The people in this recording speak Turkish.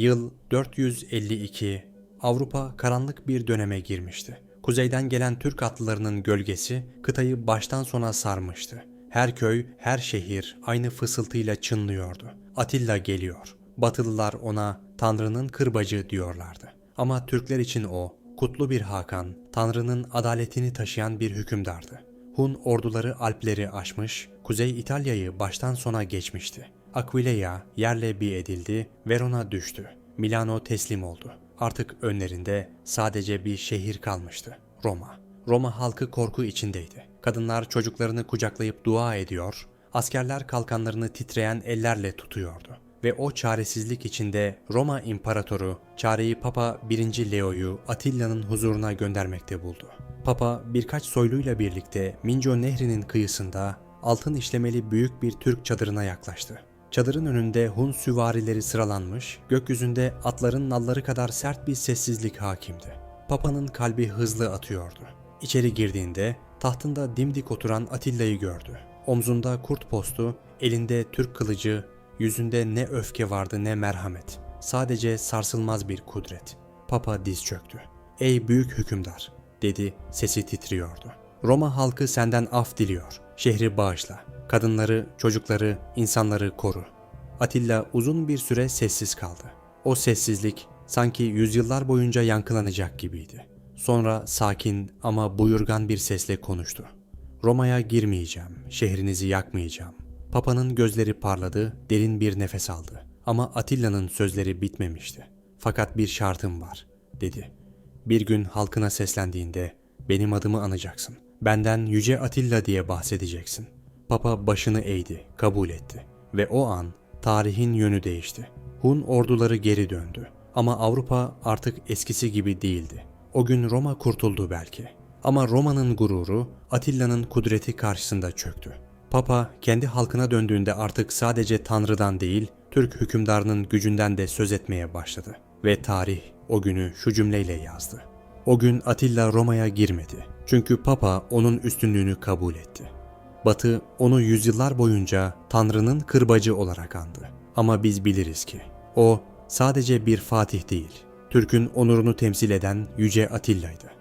Yıl 452. Avrupa karanlık bir döneme girmişti. Kuzeyden gelen Türk atlılarının gölgesi kıtayı baştan sona sarmıştı. Her köy, her şehir aynı fısıltıyla çınlıyordu. Atilla geliyor. Batılılar ona Tanrı'nın kırbacı diyorlardı. Ama Türkler için o, kutlu bir Hakan, Tanrı'nın adaletini taşıyan bir hükümdardı. Hun orduları Alpleri aşmış, Kuzey İtalya'yı baştan sona geçmişti. Aquileia yerle bir edildi, Verona düştü. Milano teslim oldu. Artık önlerinde sadece bir şehir kalmıştı. Roma. Roma halkı korku içindeydi. Kadınlar çocuklarını kucaklayıp dua ediyor, askerler kalkanlarını titreyen ellerle tutuyordu. Ve o çaresizlik içinde Roma İmparatoru çareyi Papa 1. Leo'yu Atilla'nın huzuruna göndermekte buldu. Papa birkaç soyluyla birlikte Mincio Nehri'nin kıyısında altın işlemeli büyük bir Türk çadırına yaklaştı. Çadırın önünde Hun süvarileri sıralanmış, gökyüzünde atların nalları kadar sert bir sessizlik hakimdi. Papa'nın kalbi hızlı atıyordu. İçeri girdiğinde tahtında dimdik oturan Atilla'yı gördü. Omzunda kurt postu, elinde Türk kılıcı, yüzünde ne öfke vardı ne merhamet. Sadece sarsılmaz bir kudret. Papa diz çöktü. Ey büyük hükümdar, dedi sesi titriyordu. Roma halkı senden af diliyor. Şehri bağışla. Kadınları, çocukları, insanları koru. Atilla uzun bir süre sessiz kaldı. O sessizlik sanki yüzyıllar boyunca yankılanacak gibiydi. Sonra sakin ama buyurgan bir sesle konuştu. Roma'ya girmeyeceğim, şehrinizi yakmayacağım. Papa'nın gözleri parladı, derin bir nefes aldı. Ama Atilla'nın sözleri bitmemişti. Fakat bir şartım var, dedi. Bir gün halkına seslendiğinde benim adımı anacaksın. Benden Yüce Atilla diye bahsedeceksin. Papa başını eğdi, kabul etti. Ve o an tarihin yönü değişti. Hun orduları geri döndü. Ama Avrupa artık eskisi gibi değildi. O gün Roma kurtuldu belki. Ama Roma'nın gururu Atilla'nın kudreti karşısında çöktü. Papa kendi halkına döndüğünde artık sadece Tanrı'dan değil, Türk hükümdarının gücünden de söz etmeye başladı. Ve tarih o günü şu cümleyle yazdı. O gün Atilla Roma'ya girmedi. Çünkü Papa onun üstünlüğünü kabul etti. Batı onu yüzyıllar boyunca Tanrı'nın kırbacı olarak andı. Ama biz biliriz ki o sadece bir fatih değil, Türk'ün onurunu temsil eden Yüce Atilla'ydı.